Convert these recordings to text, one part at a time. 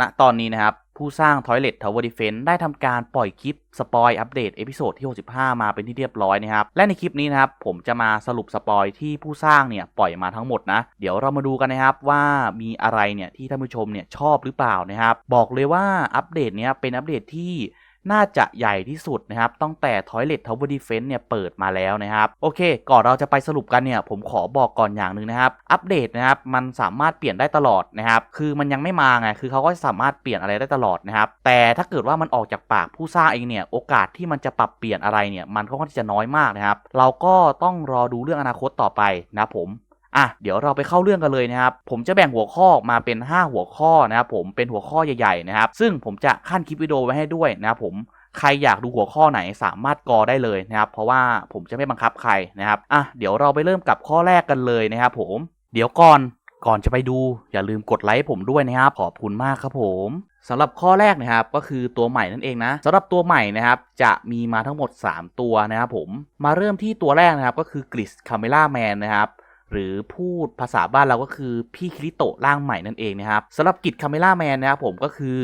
ณตอนนี้นะครับ ผู้สร้าง Toilet Tower Defense ได้ทำการปล่อยคลิปสปอยอัปเดตเอพิโซดที่ 65 มาเป็นที่เรียบร้อยนะครับ และในคลิปนี้นะครับ ผมจะมาสรุปสปอยที่ผู้สร้างเนี่ยปล่อยมาทั้งหมดนะ เดี๋ยวเรามาดูกันนะครับว่ามีอะไรเนี่ยที่ท่านผู้ชมเนี่ยชอบหรือเปล่านะครับ บอกเลยว่าอัปเดตเนี้ยเป็นอัปเดตที่ น่าจะใหญ่ที่สุดนะครับ ตั้งแต่ Toilet Tower Defense เนี่ยเปิดมาแล้วนะครับ โอเค ก่อนเราจะไปสรุปกันเนี่ย ผมขอบอกก่อนอย่างหนึ่งนะครับ อัปเดตนะครับ มันสามารถเปลี่ยนได้ตลอดนะครับ คือมันยังไม่มาไง คือเขาก็สามารถเปลี่ยนอะไรได้ตลอดนะครับ แต่ถ้าเกิดว่ามันออกจากปากผู้สร้างเองเนี่ย โอกาสที่มันจะปรับเปลี่ยนอะไรเนี่ย มันก็ค่อนข้างที่จะน้อยมากนะครับ เราก็ต้องรอดูเรื่องอนาคตต่อไปนะผม อะเดี๋ยวเราไปเข้าเรื่องกันเลยนะครับ ผมจะแบ่งหัวข้อออกมาเป็น 5 หัวข้อนะครับผมเป็นหัวข้อใหญ่ๆนะครับ ซึ่งผมจะขั้นคลิปวิดีโอไว้ให้ด้วยนะครับผมใครอยากดูหัวข้อไหนสามารถกอได้เลยนะครับ เพราะว่าผมจะไม่บังคับใครนะครับอะเดี๋ยวเราไปเริ่มกับข้อแรกกันเลยนะครับผมเดี๋ยวก่อนก่อนจะไปดูอย่าลืมกดไลค์ผมด้วยนะครับขอบคุณมากครับผมสำหรับข้อแรกนะครับก็คือตัวใหม่นั่นเองนะสำหรับตัวใหม่นะครับจะมีมาทั้งหมด 3 ตัวนะครับผมมาเริ่มที่ตัวแรกนะครับก็คือกริสคาเมล่าแมนนะครับ หรือพูดภาษาบ้านเราก็คือพี่คิริโตะร่างใหม่นั่นเองนะครับสำหรับกิจคาเมล่าแมนนะครับผมก็คือ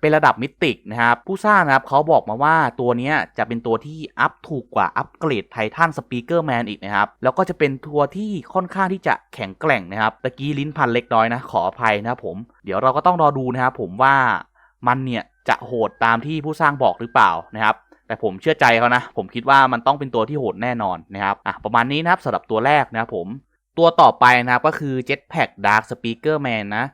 เป็นระดับมิติกนะครับ ผู้สร้างนะครับเขาบอกมาว่าตัวนี้จะเป็นตัวที่อัพถูกกว่าอัปเกรดไททันสปีกเกอร์แมนอีกนะครับ แล้วก็จะเป็นตัวที่ค่อนข้างที่จะแข็งแกร่งนะครับตะกี้ลิ้นพันเล็กน้อยนะ ขออภัยนะครับผม เดี๋ยวเราก็ต้องรอดูนะครับผมว่ามันเนี่ยจะโหดตามที่ผู้สร้างบอกหรือเปล่านะครับแต่ผมเชื่อใจเขานะ ผมคิดว่ามันต้องเป็นตัวที่โหดแน่นอนนะครับอะประมาณนี้นะครับสำหรับตัวแรกนะครับผม ตัวต่อไปนะครับก็คือ Jetpack Dark Speaker Man นะ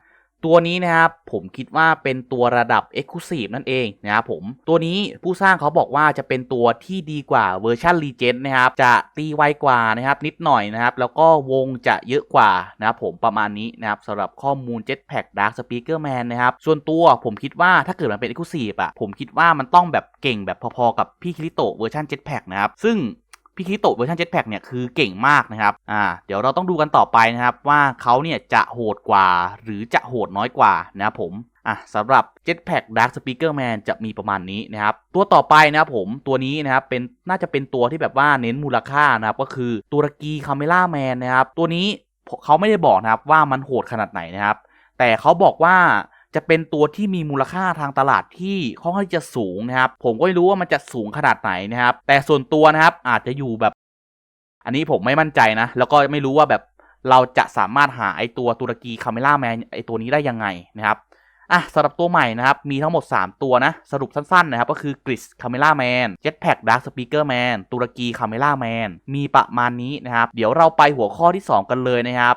ตัวนี้นะครับผมคิดว่าเป็นตัวระดับ Exclusive นั่นเองนะครับผม ตัวนี้ผู้สร้างเขาบอกว่าจะเป็นตัวที่ดีกว่าเวอร์ชัน Legend นะครับ จะตีไวกว่านะครับนิดหน่อยนะครับ แล้วก็วงจะเยอะกว่านะครับผมประมาณนี้นะครับสำหรับข้อมูล Jetpack Dark Speaker Man นะครับ ส่วนตัวผมคิดว่าถ้าเกิดมันเป็น Exclusive อะผมคิดว่ามันต้องแบบเก่งแบบพอๆกับพี่คิริโตะเวอร์ชัน Jetpack นะครับซึ่ง พี่คิโตะเวอร์ชัน Jetpack เนี่ยคือเก่งมากนะครับ อ่า เดี๋ยวเราต้องดูกันต่อไปนะครับว่าเขาเนี่ยจะโหดกว่าหรือจะโหดน้อยกว่านะครับผม อะสำหรับ Jetpack Dark Speaker Man จะมีประมาณนี้นะครับ ตัวต่อไปนะครับผมตัวนี้นะครับเป็นน่าจะเป็นตัวที่แบบว่าเน้นมูลค่านะครับก็คือตุรกีคาเมล่าแมนนะครับตัวนี้เขาไม่ได้บอกนะครับว่ามันโหดขนาดไหนนะครับ แต่เขาบอกว่า จะเป็นตัวที่มีมูลค่าทางตลาดที่ค่อนข้างที่จะสูงนะครับ ผมก็ไม่รู้ว่ามันจะสูงขนาดไหนนะครับ แต่ส่วนตัวนะครับอาจจะอยู่แบบ อันนี้ผมไม่มั่นใจนะ แล้วก็ไม่รู้ว่าแบบเราจะสามารถหาไอตัวตุรกีคาเมล่าแมนไอตัวนี้ได้ยังไงนะครับอะสำหรับตัวใหม่นะครับ มีทั้งหมด 3 ตัวนะ สรุปสั้นๆนะครับ ก็คือกริสคาเมล่าแมนเจ็ตแพ็กดาร์คสปีกเกอร์แมนตุรกีคาเมล่าแมนมีประมาณนี้นะครับ เดี๋ยวเราไปหัวข้อที่ 2 กันเลยนะครับ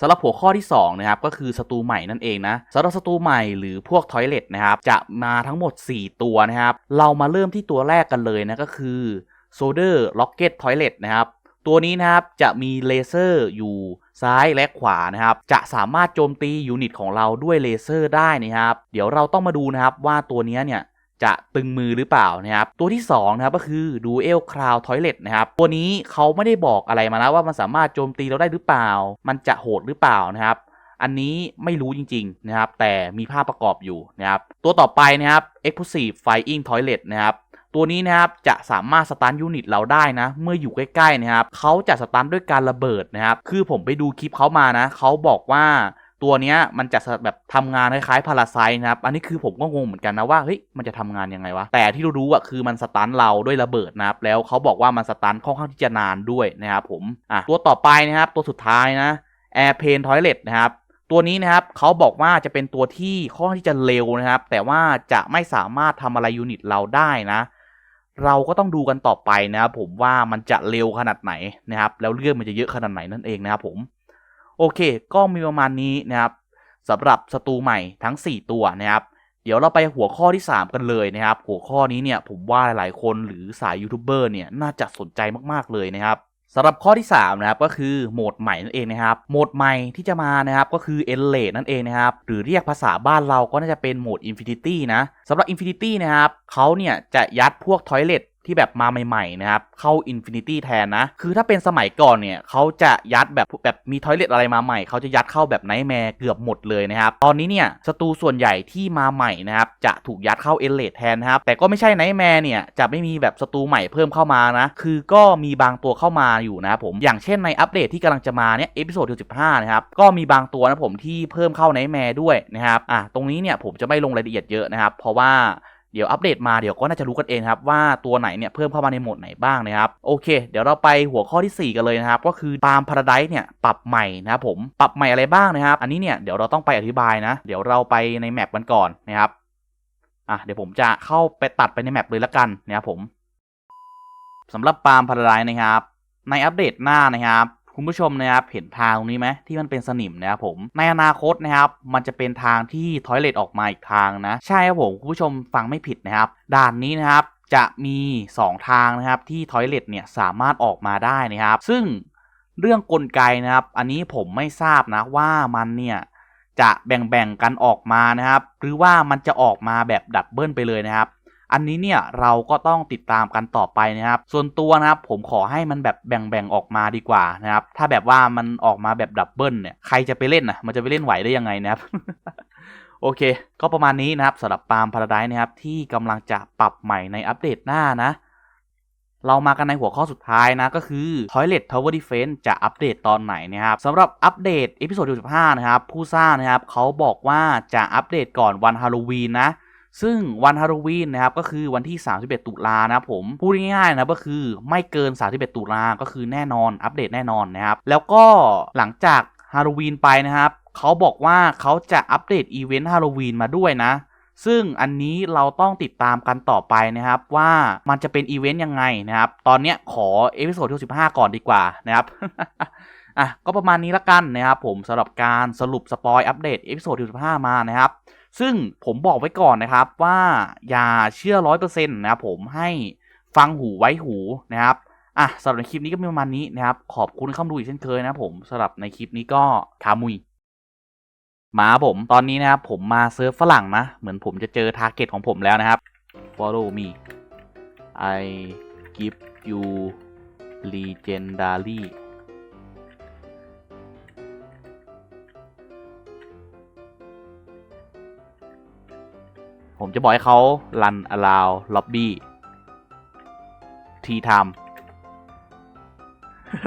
สำหรับหัวข้อที่2นะครับก็คือศัตรูใหม่นั่นเองนะสำหรับศัตรูใหม่หรือพวกทอยเลตนะครับจะมาทั้งหมด 4 ตัวนะครับ เรามาเริ่มที่ตัวแรกกันเลยนะก็คือ Solder Rocket Toilet นะครับตัวนี้นะครับจะมีเลเซอร์อยู่ซ้ายและขวานะครับ จะสามารถโจมตียูนิตของเราด้วยเลเซอร์ได้นะครับ เดี๋ยวเราต้องมาดูนะครับว่าตัวนี้เนี่ย จะตึงมือหรือเปล่านะครับ ตัวที่2นะครับก็คือ Dual Cloud Toilet นะครับ ตัวนี้เขาไม่ได้บอกอะไรมานะว่ามันสามารถโจมตีเราได้หรือเปล่า มันจะโหดหรือเปล่านะครับ อันนี้ไม่รู้จริงๆนะครับ แต่มีภาพประกอบอยู่นะครับ ตัวต่อไปนะครับ Explosive Flying Toilet นะครับตัวนี้นะครับจะสามารถสตันยูนิตเราได้นะ เมื่ออยู่ใกล้ๆนะครับเขาจะสตันด้วยการระเบิดนะครับ คือผมไปดูคลิปเขามานะเขาบอกว่า ตัวเนี้ยมันจะแบบทำงานคล้ายๆพาราไซนะครับอันนี้คือผมก็งงเหมือนกันนะว่าเฮ้ยมันจะทำงานยังไงวะแต่ที่รู้ๆอะคือมันสตันเราด้วยระเบิดนะครับแล้วเขาบอกว่ามันสตันค่อนข้างที่จะนานด้วยนะครับผมอะตัวต่อไปนะครับตัวสุดท้ายนะ Airplane Toilet นะครับตัวนี้นะครับเขาบอกว่าจะเป็นตัวที่ค่อนข้างที่จะเร็วนะครับ แต่ว่าจะไม่สามารถทำอะไรยูนิตเราได้นะเราก็ต้องดูกันต่อไปนะครับผมว่ามันจะเร็วขนาดไหนนะครับแล้วเรื่องมันจะเยอะขนาดไหนนั่นเองนะครับผม โอเค ก็มีประมาณนี้นะครับสำหรับศัตรูใหม่ทั้ง 4 ตัวนะครับ เดี๋ยวเราไปหัวข้อที่ 3 กันเลยนะครับ หัวข้อนี้เนี่ยผมว่าหลายๆคนหรือสายยูทูบเบอร์เนี่ยน่าจะสนใจมากๆเลยนะครับสำหรับข้อที่3นะครับก็คือโหมดใหม่นั่นเองนะครับโหมดใหม่ที่จะมานะครับก็คือ e n l a t e นั่นเองนะครับหรือเรียกภาษาบ้านเราก็น่าจะเป็นโหมด Infinity นะสำหรับ Infinity นะครับเขาเนี่ยจะยัดพวก Toilet ที่แบบมาใหม่ๆนะครับ เข้า Infinity แทนนะ คือถ้าเป็นสมัยก่อนเนี่ยเขาจะยัดแบบแบบมีทอยเลทอะไรมาใหม่เขาจะยัดเข้าแบบไนท์แมร์เกือบหมดเลยนะครับ ตอนนี้เนี่ยศัตรูส่วนใหญ่ที่มาใหม่นะครับจะถูกยัดเข้าเอเลทแทนนะครับ แต่ก็ไม่ใช่ไนท์แมร์เนี่ยจะไม่มีแบบศัตรูใหม่เพิ่มเข้ามานะ คือก็มีบางตัวเข้ามาอยู่นะครับผมอย่างเช่นในอัปเดตที่กำลังจะมาเนี่ยเอพิโซดที่15นะครับก็มีบางตัวนะผมที่เพิ่มเข้าไนท์แมร์ด้วยนะครับอะตรงนี้เนี่ยผมจะไม่ลงรายละเอียดเยอะนะครับเพราะว่า ดี๋ยวอัปเดตมาเดี๋ยวก็น่าจะรู้กันเองครับว่าตัวไหนเนี่ยเพิ่มเข้ามาในโหมดไหนบ้างนะครับโอเค เดี๋ยวเราไปหัวข้อทีสี่4 กันเลยนะครับก็คือตามพาราไดเนี่ยปรับใหม่นะครับผมปรับใหม่อะไรบ้างนะครับอันนี้เนี่ยเดี๋ยวเราต้องไปอธิบายนะ เดี๋ยวเราไปในแมปกันก่อนนะครับอะเดี๋ยวผมจะเข้าไปตัดไปในแมปเลยละกันนะครับผมสำหรับปาล์มพาราไดนะครับในอัปเดตหน้านะครับ คุณผู้ชมนะครับเห็นทางตรงนี้ไหมที่มันเป็นสนิมนะครับผมในอนาคตนะครับมันจะเป็นทางที่ทอยเลทออกมาอีกทางนะ ใช่ครับผมคุณผู้ชมฟังไม่ผิดนะครับด่านนี้นะครับจะมี 2 ทางนะครับที่ทอยเลทเนี่ยสามารถออกมาได้นะครับ ซึ่งเรื่องกลไกนะครับ อันนี้ผมไม่ทราบนะว่ามันเนี่ยจะแบ่งๆกันออกมานะครับ หรือว่ามันจะออกมาแบบดับเบิลไปเลยนะครับ อันนี้เนี่ยเราก็ต้องติดตามกันต่อไปนะครับ ส่วนตัวนะครับผมขอให้มันแบบแบ่งๆออกมาดีกว่านะครับ ถ้าแบบว่ามันออกมาแบบดับเบิลเนี่ยใครจะไปเล่นนะมันจะไปเล่นไหวได้ยังไงนะครับโอเค ก็ประมาณนี้นะครับสำหรับปาล์มพาราไดนะครับที่กำลังจะปรับใหม่ในอัปเดตหน้านะ เรามากันในหัวข้อสุดท้ายนะ ก็คือ Toilet Tower Defense จะอัปเดตตอนไหนนะครับสำหรับอัปเดตเอพิโซดที่15 นะครับ ผู้สร้างนะครับเขาบอกว่าจะอัปเดตก่อนวันฮาโลวีนนะ ซึ่งวันฮาโลวีนนะครับก็คือวันที่ 31 ตุลานะครับผมพูดง่ายๆนะก็คือไม่เกิน 31 ตุลาก็คือแน่นอนอัปเดตแน่นอนนะครับแล้วก็หลังจากฮาโลวีนไปนะครับเขาบอกว่าเขาจะอัปเดตอีเวนต์ฮาโลวีนมาด้วยนะ ซึ่งอันนี้เราต้องติดตามกันต่อไปนะครับว่ามันจะเป็นอีเวนต์ยังไงนะครับตอนเนี้ยขอเอพิโซดที่15 ก่อนดีกว่านะครับอะก็ประมาณนี้ละกันนะครับผมสำหรับการสรุปสปอยอัปเดตเอพิโซดที่15มานะครับ ซึ่งผมบอกไว้ก่อนนะครับว่าอย่าเชื่อร้อยเปอร์เซ็นต์นะครับผมให้ฟังหูไว้หูนะครับอะสำหรับคลิปนี้ก็มีประมาณนี้นะครับ ขอบคุณเข้ามาดูอีกเช่นเคยนะผมสำหรับในคลิปนี้ก็คามุยมาผมตอนนี้นะครับผมมาเซิร์ฟฝรั่งนะ เหมือนผมจะเจอทาร์เก็ตของผมแล้วนะครับ follow me I give you legendary ผมจะบอกให้เขา run allow lobby tea time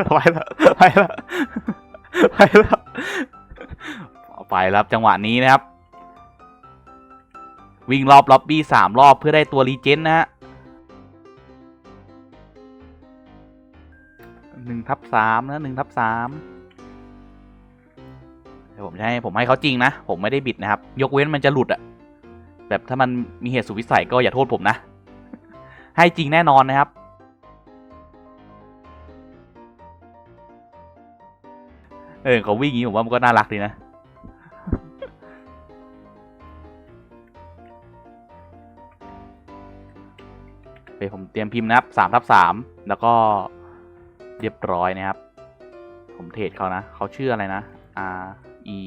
ไปแล้วไปแล้วไปแล้วไปแล้วจังหวะนี้นะครับ วิ่งรอบล็อบบี้สามรอบเพื่อได้ตัวรีเจนนะฮะหนึ่งทับสามนะหนึ่งทับสามเดี๋ยวผมจะให้ผมให้เขาจริงนะ ผมไม่ได้บิดนะครับ ยกเว้นมันจะหลุดอะ แบบถ้ามันมีเหตุสุดวิสัยก็อย่าโทษผมนะ ให้จริงแน่นอนนะครับ เออเขาวิ่งอย่างนี้ผมว่ามันก็น่ารักดีนะโอเคผมเตรียมพิมพ์นะครับสามทับสามแล้วก็เรียบร้อยนะครับ ผมเทรดเขานะ เขาชื่ออะไรนะ R E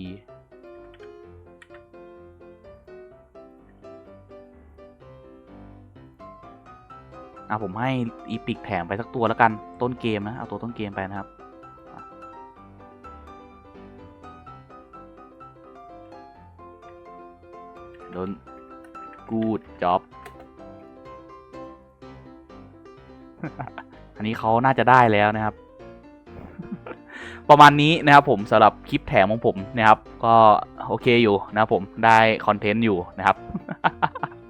อะผมให้อีพิกแถมไปสักตัวแล้วกันต้นเกมนะเอาตัวต้นเกมไปนะครับโดนกูดจ็อบอันนี้เขาน่าจะได้แล้วนะครับ ประมาณนี้นะครับผมสำหรับคลิปแถมของผมนะครับ ก็โอเคอยู่นะครับผมได้คอนเทนต์อยู่นะครับ